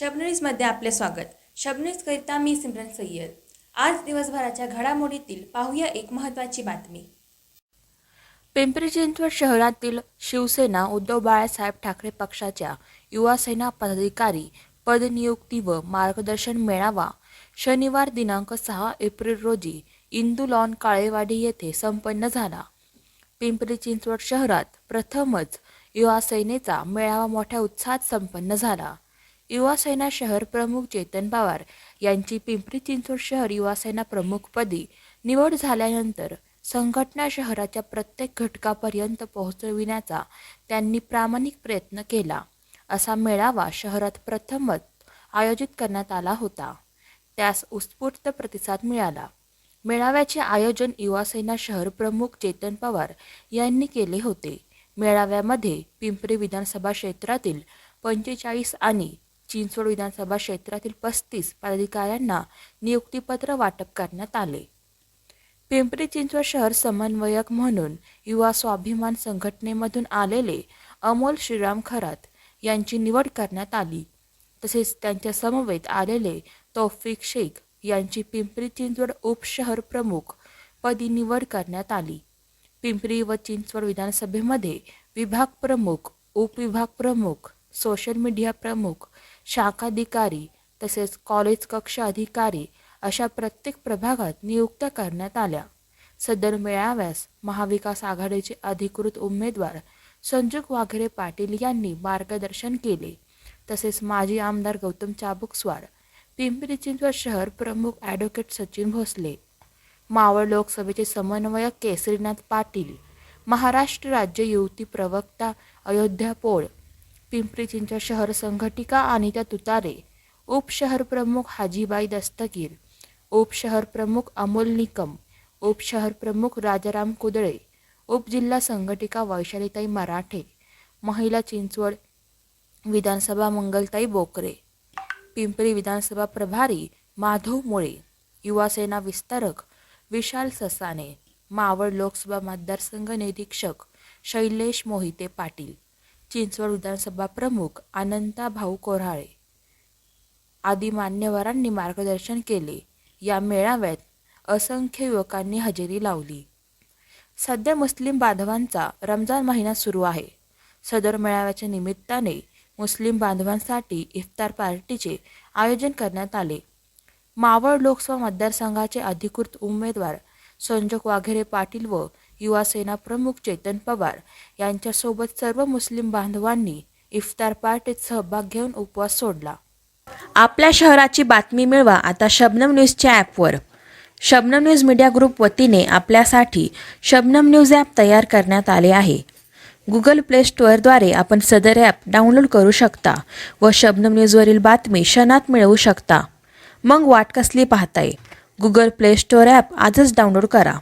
शबनीजमध्ये आपले स्वागत. शबन्यूजकरिता मी सिमरन सय्यद. आज दिवसभराच्या घडामोडीतील पाहूया एक महत्त्वाची बातमी. पिंपरी चिंचवड शहरातील शिवसेना उद्धव बाळासाहेब ठाकरे पक्षाच्या युवा सेना पदाधिकारी पदनियुक्ती व मार्गदर्शन मेळावा शनिवार दिनांक सहा एप्रिल रोजी इंदू लॉन काळेवाडी येथे संपन्न झाला. पिंपरी चिंचवड शहरात प्रथमच युवा सेनेचा मेळावा मोठ्या उत्साहात संपन्न झाला. युवा सेना शहर प्रमुख चेतन पवार यांची पिंपरी चिंचवड शहर युवा सेना प्रमुखपदी निवड झाल्यानंतर संघटना शहराच्या प्रत्येक घटकापर्यंत पोहोचविण्याचा त्यांनी प्रामाणिक प्रयत्न केला. असा मेळावा शहरात प्रथमच आयोजित करण्यात आला होता. त्यास उत्स्फूर्त प्रतिसाद मिळाला. मेळाव्याचे आयोजन युवा सेना शहर प्रमुख चेतन पवार यांनी केले होते. मेळाव्यामध्ये पिंपरी विधानसभा क्षेत्रातील पंचेचाळीस आणि चिंचवड विधानसभा क्षेत्रातील पस्तीस पदाधिकाऱ्यांना नियुक्तीपत्र वाटप करण्यात आले. पिंपरी चिंचवड शहर समन्वयक म्हणून युवा स्वाभिमान संघटनेमधून आलेले अमोल श्रीराम खरात यांची निवड करण्यात आली. तसेच त्यांच्या समवेत आलेले तौफिक शेख यांची पिंपरी चिंचवड उपशहर प्रमुख पदी निवड करण्यात आली. पिंपरी व चिंचवड विधानसभेमध्ये विभाग प्रमुख उपविभाग प्रमुख सोशल मीडिया प्रमुख शाखाधिकारी तसेच कॉलेज कक्ष अधिकारी अशा प्रत्येक प्रभागात नियुक्त्या करण्यात आल्या. सदर मेळाव्यास महाविकास आघाडीचे अधिकृत उमेदवार संजूक वाघेरे पाटील यांनी मार्गदर्शन केले. तसेच माजी आमदार गौतम चाबुकस्वार पिंपरी चिंचवड शहर प्रमुख ॲडव्होकेट सचिन भोसले मावळ लोकसभेचे समन्वयक केसरीनाथ पाटील महाराष्ट्र राज्य युवती प्रवक्ता अयोध्या पोळ पिंपरी चिंचवड शहर संघटिका अनिता तुतारे उपशहर प्रमुख हाजीबाई दस्तगीर उपशहर प्रमुख अमोल निकम उपशहर प्रमुख राजाराम कुदळे उपजिल्हा संघटिका वैशालीताई मराठे महिला चिंचवड विधानसभा मंगलताई बोकरे पिंपरी विधानसभा प्रभारी माधव मुळे युवासेना विस्तारक विशाल ससाने मावळ लोकसभा मतदारसंघ निरीक्षक शैलेश मोहिते पाटील. चिंचवड विधानसभा प्रमुख अनंता भाऊ कोऱ्हाळे. आदी मान्यवरांनी मार्गदर्शन केले. या मेळाव्यात असंख्य युवकांनी हजेरी लावली. सध्या मुस्लिम बांधवांचा रमजान महिना सुरू आहे. सदर मेळाव्याच्या निमित्ताने मुस्लिम बांधवांसाठी इफ्तार पार्टीचे आयोजन करण्यात आले. मावळ लोकसभा मतदारसंघाचे अधिकृत उमेदवार संजोग वाघेरे पाटील व युवासेना प्रमुख चेतन पवार यांच्यासोबत सर्व मुस्लिम बांधवांनी इफ्तार पार्टीत सहभाग घेऊन उपवास सोडला. आपल्या शहराची बातमी मिळवा आता शबनम न्यूजच्या ॲपवर. शबनम न्यूज मीडिया ग्रुप वतीने आपल्यासाठी शबनम न्यूज ॲप तयार करण्यात आले आहे. गुगल प्ले स्टोअरद्वारे आपण सदर ॲप डाउनलोड करू शकता व शबनम न्यूजवरील बातमी क्षणात मिळवू शकता. मग वाट कसली पाहताय? गुगल प्ले स्टोअर ॲप आजच डाउनलोड करा.